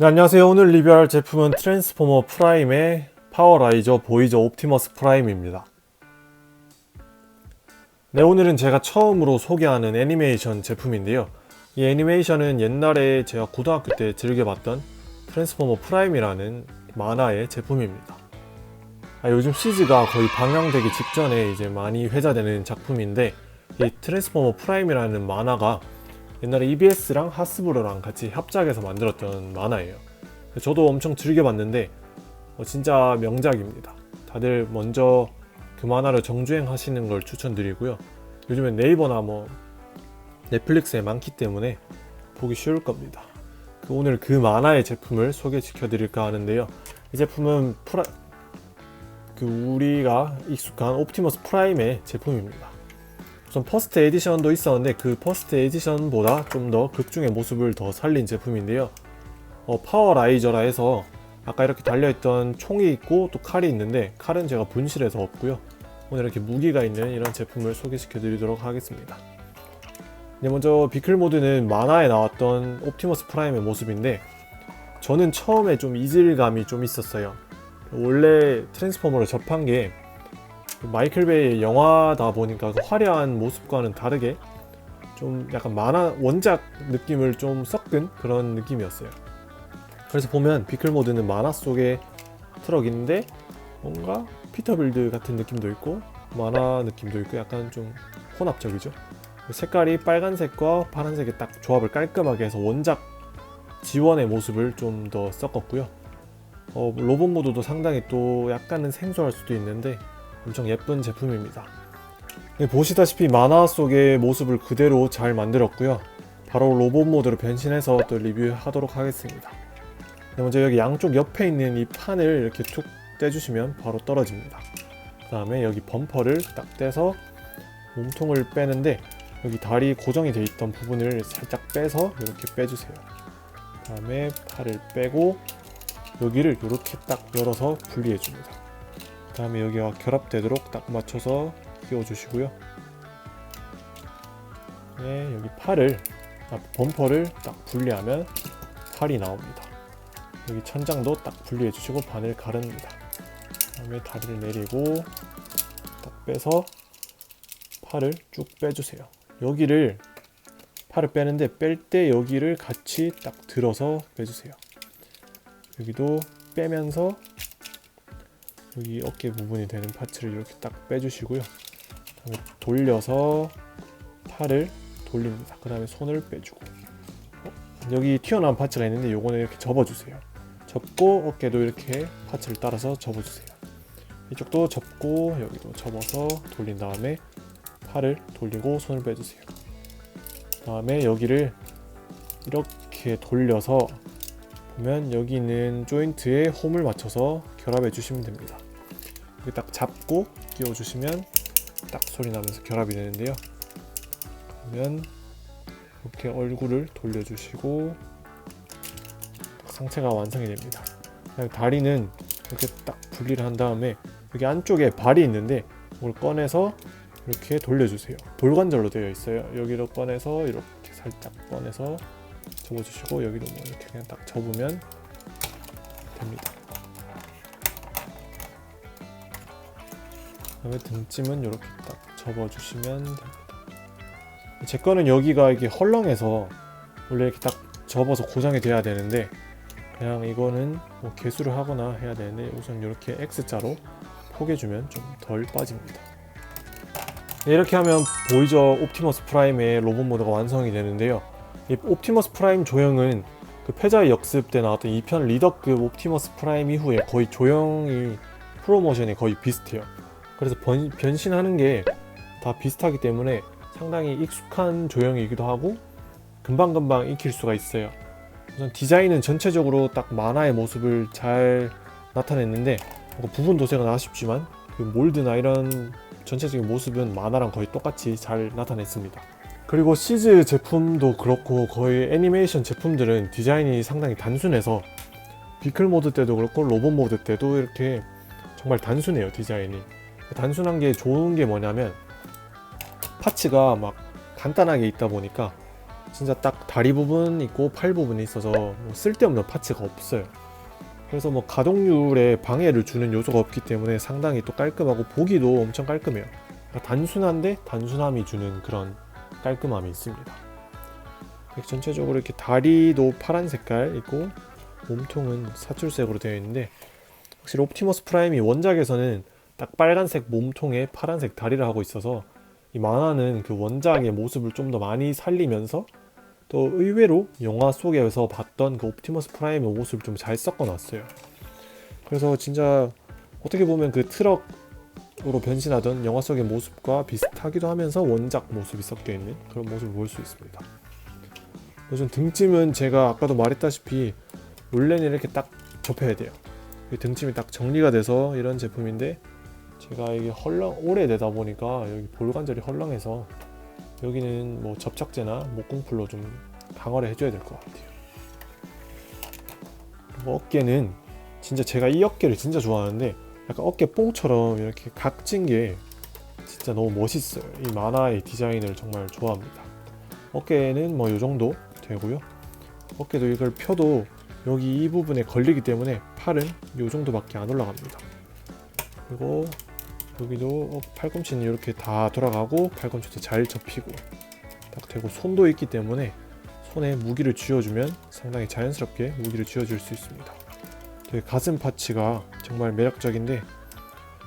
네, 안녕하세요. 오늘 리뷰할 제품은 트랜스포머 프라임의 파워라이저 보이저 옵티머스 프라임입니다. 네, 오늘은 제가 처음으로 소개하는 애니메이션 제품인데요. 이 애니메이션은 옛날에 제가 고등학교 때 즐겨 봤던 트랜스포머 프라임이라는 만화의 제품입니다. 아, 요즘 시즈가 거의 방영되기 직전에 이제 많이 회자되는 작품인데 이 트랜스포머 프라임이라는 만화가 옛날에 EBS랑 하스브로랑 같이 합작해서 만들었던 만화예요. 저도 엄청 즐겨 봤는데 어, 진짜 명작입니다. 다들 먼저 그 만화를 정주행 하시는 걸 추천드리고요. 요즘엔 네이버나 뭐 넷플릭스에 많기 때문에 보기 쉬울 겁니다. 그 오늘 그 만화의 제품을 소개시켜 드릴까 하는데요. 이 제품은 프라 그 우리가 익숙한 옵티머스 프라임의 제품입니다. 우선 퍼스트 에디션도 있었는데 그 퍼스트 에디션보다 좀 더 극중의 모습을 더 살린 제품인데요. 어, 파워 라이저라 해서 아까 이렇게 달려있던 총이 있고 또 칼이 있는데 칼은 제가 분실해서 없고요. 오늘 이렇게 무기가 있는 이런 제품을 소개시켜 드리도록 하겠습니다. 네, 먼저 비클 모드는 만화에 나왔던 옵티머스 프라임의 모습인데 저는 처음에 좀 이질감이 좀 있었어요. 원래 트랜스포머를 접한 게 마이클 베이의 영화다 보니까 그 화려한 모습과는 다르게 좀 약간 만화 원작 느낌을 좀 섞은 그런 느낌이었어요. 그래서 보면 비클 모드는 만화 속에 트럭인데 뭔가 피터빌드 같은 느낌도 있고 만화 느낌도 있고 약간 좀 혼합적이죠. 색깔이 빨간색과 파란색의 딱 조합을 깔끔하게 해서 원작 지원의 모습을 좀 더 섞었고요. 어, 로봇 모드도 상당히 또 약간은 생소할 수도 있는데 엄청 예쁜 제품입니다. 네, 보시다시피 만화 속의 모습을 그대로 잘 만들었고요. 바로 로봇 모드로 변신해서 또 리뷰하도록 하겠습니다. 네, 먼저 여기 양쪽 옆에 있는 이 판을 이렇게 툭 떼주시면 바로 떨어집니다. 그 다음에 여기 범퍼를 딱 떼서 몸통을 빼는데 여기 다리 고정이 돼 있던 부분을 살짝 빼서 이렇게 빼주세요. 그 다음에 팔을 빼고 여기를 이렇게 딱 열어서 분리해 줍니다. 그 다음에 여기와 결합되도록 딱 맞춰서 끼워주시고요. 네, 여기 팔을 아, 범퍼를 딱 분리하면 팔이 나옵니다. 여기 천장도 딱 분리해 주시고 바늘 가릅니다. 그다음에 다리를 내리고 딱 빼서 팔을 쭉 빼주세요. 여기를 팔을 빼는데 뺄 때 여기를 같이 딱 들어서 빼주세요. 여기도 빼면서 여기 어깨 부분이 되는 파츠를 이렇게 딱 빼주시고요. 그다음에 돌려서 팔을 돌립니다. 그 다음에 손을 빼주고 어, 여기 튀어나온 파츠가 있는데 요거는 이렇게 접어주세요. 접고 어깨도 이렇게 파츠를 따라서 접어주세요. 이쪽도 접고 여기도 접어서 돌린 다음에 팔을 돌리고 손을 빼주세요. 다음에 여기를 이렇게 돌려서 보면 여기 있는 조인트에 홈을 맞춰서 결합해 주시면 됩니다. 여기 딱 잡고 끼워 주시면 딱 소리 나면서 결합이 되는데요. 그러면 이렇게 얼굴을 돌려주시고 상체가 완성이 됩니다. 다리는 이렇게 딱 분리를 한 다음에 여기 안쪽에 발이 있는데 이걸 꺼내서 이렇게 돌려주세요. 돌관절로 되어 있어요. 여기로 꺼내서 이렇게 살짝 꺼내서 접어주시고 여기도 뭐 이렇게 그냥 딱 접으면 됩니다. 그다음에 등찜은 이렇게 딱 접어주시면 됩니다. 제 거는 여기가 이게 헐렁해서 원래 이렇게 딱 접어서 고정이 돼야 되는데 그냥 이거는 뭐 개수를 하거나 해야 되는데 우선 이렇게 X자로 포개주면 좀 덜 빠집니다. 네, 이렇게 하면 보이저 옵티머스 프라임의 로봇 모드가 완성이 되는데요. 이 옵티머스 프라임 조형은 그 패자의 역습 때 나왔던 2편 리더급 옵티머스 프라임 이후에 거의 조형이 프로모션이 거의 비슷해요. 그래서 번, 변신하는 게 다 비슷하기 때문에 상당히 익숙한 조형이기도 하고 금방금방 익힐 수가 있어요. 우선 디자인은 전체적으로 딱 만화의 모습을 잘 나타냈는데 부분 도색은 아쉽지만 그 몰드나 이런 전체적인 모습은 만화랑 거의 똑같이 잘 나타냈습니다. 그리고 시즈 제품도 그렇고 거의 애니메이션 제품들은 디자인이 상당히 단순해서 비클 모드 때도 그렇고 로봇 모드 때도 이렇게 정말 단순해요 디자인이 단순한 게 좋은 게 뭐냐면 파츠가 막 간단하게 있다 보니까 진짜 딱 다리 부분 있고 팔 부분이 있어서 뭐 쓸데없는 파츠가 없어요. 그래서 뭐 가동률에 방해를 주는 요소가 없기 때문에 상당히 또 깔끔하고 보기도 엄청 깔끔해요. 그러니까 단순한데 단순함이 주는 그런 깔끔함이 있습니다. 전체적으로 이렇게 다리도 파란 색깔 있고 몸통은 사출색으로 되어 있는데 확실히 옵티머스 프라임이 원작에서는 딱 빨간색 몸통에 파란색 다리를 하고 있어서 이 만화는 그 원작의 모습을 좀 더 많이 살리면서 또 의외로 영화 속에서 봤던 그 옵티머스 프라임의 모습을 좀 잘 섞어 놨어요. 그래서 진짜 어떻게 보면 그 트럭으로 변신하던 영화 속의 모습과 비슷하기도 하면서 원작 모습이 섞여 있는 그런 모습을 볼 수 있습니다. 요즘 등짐은 제가 아까도 말했다시피 원래는 이렇게 딱 접혀야 돼요. 이 등짐이 딱 정리가 돼서 이런 제품인데 제가 이게 헐렁 오래되다 보니까 여기 볼관절이 헐렁해서 여기는 뭐 접착제나 목공풀로 좀 강화를 해줘야 될 것 같아요. 어깨는 진짜 제가 이 어깨를 진짜 좋아하는데 약간 어깨 뽕처럼 이렇게 각진 게 진짜 너무 멋있어요. 이 만화의 디자인을 정말 좋아합니다. 어깨는 뭐 이 정도 되고요. 어깨도 이걸 펴도 여기 이 부분에 걸리기 때문에 팔은 이 정도밖에 안 올라갑니다. 그리고 여기도 어, 팔꿈치는 이렇게 다 돌아가고 팔꿈치도 잘 접히고 딱 되고 손도 있기 때문에 손에 무기를 쥐어주면 상당히 자연스럽게 무기를 쥐어줄 수 있습니다. 되게 가슴 파츠가 정말 매력적인데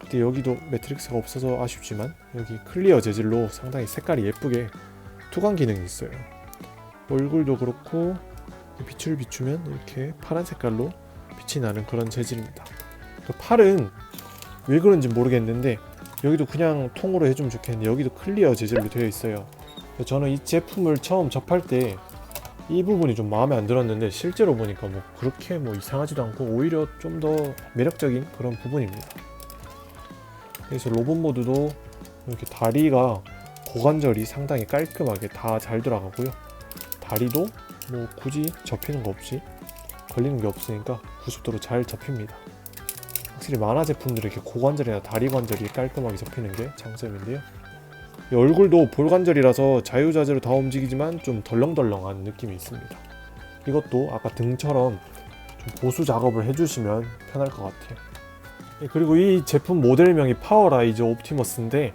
근데 여기도 매트릭스가 없어서 아쉽지만 여기 클리어 재질로 상당히 색깔이 예쁘게 투광 기능이 있어요. 얼굴도 그렇고 빛을 비추면 이렇게 파란 색깔로 빛이 나는 그런 재질입니다. 그 팔은 왜 그런지 모르겠는데 여기도 그냥 통으로 해주면 좋겠는데 여기도 클리어 재질로 되어 있어요. 저는 이 제품을 처음 접할 때 이 부분이 좀 마음에 안 들었는데 실제로 보니까 뭐 그렇게 뭐 이상하지도 않고 오히려 좀 더 매력적인 그런 부분입니다. 그래서 로봇 모드도 이렇게 다리가 고관절이 상당히 깔끔하게 다 잘 들어가고요. 다리도 뭐 굳이 접히는 거 없이 걸리는 게 없으니까 90도로 잘 접힙니다. 확실히 만화 제품들은 이렇게 고관절이나 다리 관절이 깔끔하게 접히는 게 장점인데요. 이 얼굴도 볼관절이라서 자유자재로 다 움직이지만 좀 덜렁덜렁한 느낌이 있습니다. 이것도 아까 등처럼 좀 보수 작업을 해주시면 편할 것 같아요. 예, 그리고 이 제품 모델명이 파워라이저 옵티머스인데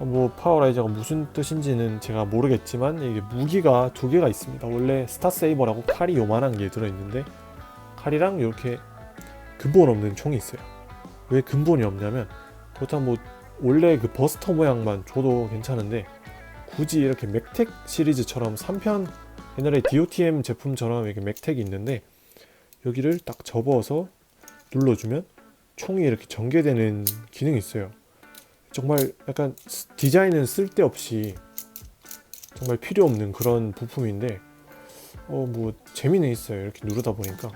어, 뭐 파워라이저가 무슨 뜻인지는 제가 모르겠지만 이게 무기가 두 개가 있습니다. 원래 스타세이버라고 칼이 요만한 게 들어있는데 칼이랑 이렇게 근본 없는 총이 있어요. 왜 근본이 없냐면 그렇다면 뭐 원래 그 버스터 모양만 줘도 괜찮은데 굳이 이렇게 맥텍 시리즈처럼 3편 옛날에 DOTM 제품처럼 이렇게 맥텍이 있는데 여기를 딱 접어서 눌러주면 총이 이렇게 전개되는 기능이 있어요. 정말 약간 스- 디자인은 쓸데없이 정말 필요 없는 그런 부품인데 어 뭐 재미는 있어요. 이렇게 누르다 보니까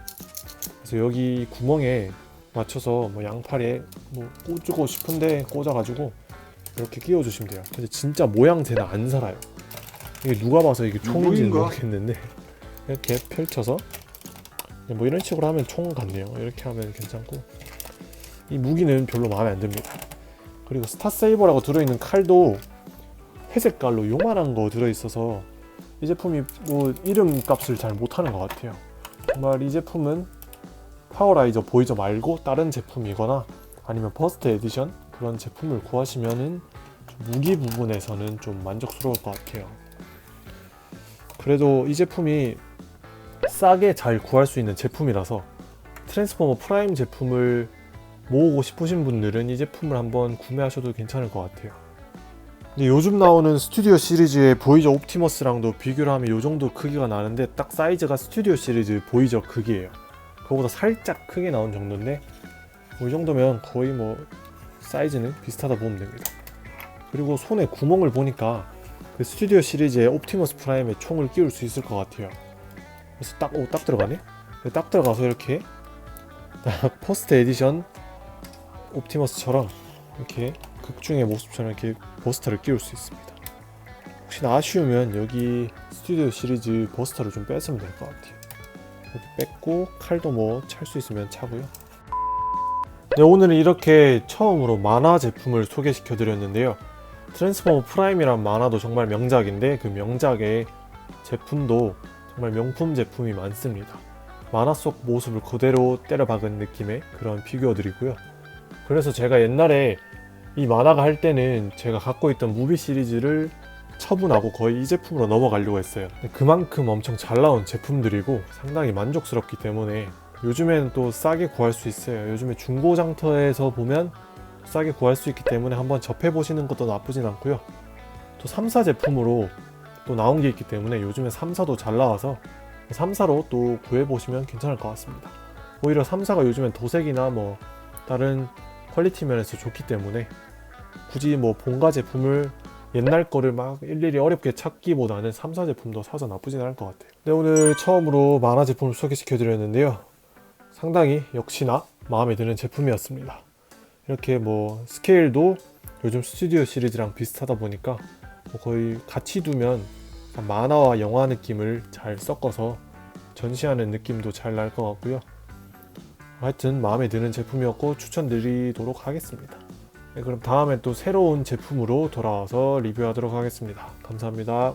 그래서 여기 구멍에 맞춰서 뭐 양팔에 뭐 꽂고 싶은데 꽂아가지고 이렇게 끼워주시면 돼요. 근데 진짜 모양새는 안 살아요. 이게 누가 봐서 이게 누구인가? 모르겠는데 이렇게 펼쳐서 뭐 이런 식으로 하면 총 같네요. 이렇게 하면 괜찮고 이 무기는 별로 마음에 안 듭니다. 그리고 스타세이버라고 들어있는 칼도 회색 깔로 요만한 거 들어있어서 이 제품이 뭐 이름 값을 잘 못하는 것 같아요. 정말 이 제품은 파워라이저 보이저 말고 다른 제품이거나 아니면 퍼스트 에디션 그런 제품을 구하시면은 좀 무기 부분에서는 좀 만족스러울 것 같아요. 그래도 이 제품이 싸게 잘 구할 수 있는 제품이라서 트랜스포머 프라임 제품을 모으고 싶으신 분들은 이 제품을 한번 구매하셔도 괜찮을 것 같아요. 근데 요즘 나오는 스튜디오 시리즈의 보이저 옵티머스랑도 비교를 하면 이 정도 크기가 나는데 딱 사이즈가 스튜디오 시리즈 보이저 크기예요. 그거보다 살짝 크게 나온 정도인데 뭐 이 정도면 거의 뭐 사이즈는 비슷하다 보면 됩니다. 그리고 손에 구멍을 보니까 그 스튜디오 시리즈의 옵티머스 프라임에 총을 끼울 수 있을 것 같아요. 그래서 딱, 오, 딱 들어가네? 딱 들어가서 이렇게 딱 퍼스트 에디션 옵티머스처럼 이렇게 극중의 모습처럼 이렇게 버스터를 끼울 수 있습니다. 혹시나 아쉬우면 여기 스튜디오 시리즈 버스터를 좀 뺐으면 될 것 같아요. 이렇게 뺐고 칼도 뭐 찰 수 있으면 차고요. 네, 오늘은 이렇게 처음으로 만화 제품을 소개시켜 드렸는데요. 트랜스포머 프라임이란 만화도 정말 명작인데 그 명작에 제품도 정말 명품 제품이 많습니다. 만화 속 모습을 그대로 때려박은 느낌의 그런 피규어들이고요. 그래서 제가 옛날에 이 만화가 할 때는 제가 갖고 있던 무비 시리즈를 처분하고 거의 이 제품으로 넘어가려고 했어요. 그만큼 엄청 잘 나온 제품들이고 상당히 만족스럽기 때문에 요즘에는 또 싸게 구할 수 있어요. 요즘에 중고장터에서 보면 싸게 구할 수 있기 때문에 한번 접해보시는 것도 나쁘진 않고요. 또 3사 제품으로 또 나온 게 있기 때문에 요즘에 3사도 잘 나와서 3사로 또 구해보시면 괜찮을 것 같습니다. 오히려 3사가 요즘엔 도색이나 뭐 다른 퀄리티 면에서 좋기 때문에 굳이 뭐 본가 제품을 옛날 거를 막 일일이 어렵게 찾기보다는 3사 제품도 사서 나쁘진 않을 것 같아요. 네, 오늘 처음으로 만화 제품을 소개시켜 드렸는데요. 상당히 역시나 마음에 드는 제품이었습니다. 이렇게 뭐 스케일도 요즘 스튜디오 시리즈랑 비슷하다 보니까 뭐 거의 같이 두면 만화와 영화 느낌을 잘 섞어서 전시하는 느낌도 잘 날 것 같고요. 하여튼 마음에 드는 제품이었고 추천드리도록 하겠습니다. 네, 그럼 다음에 또 새로운 제품으로 돌아와서 리뷰하도록 하겠습니다. 감사합니다.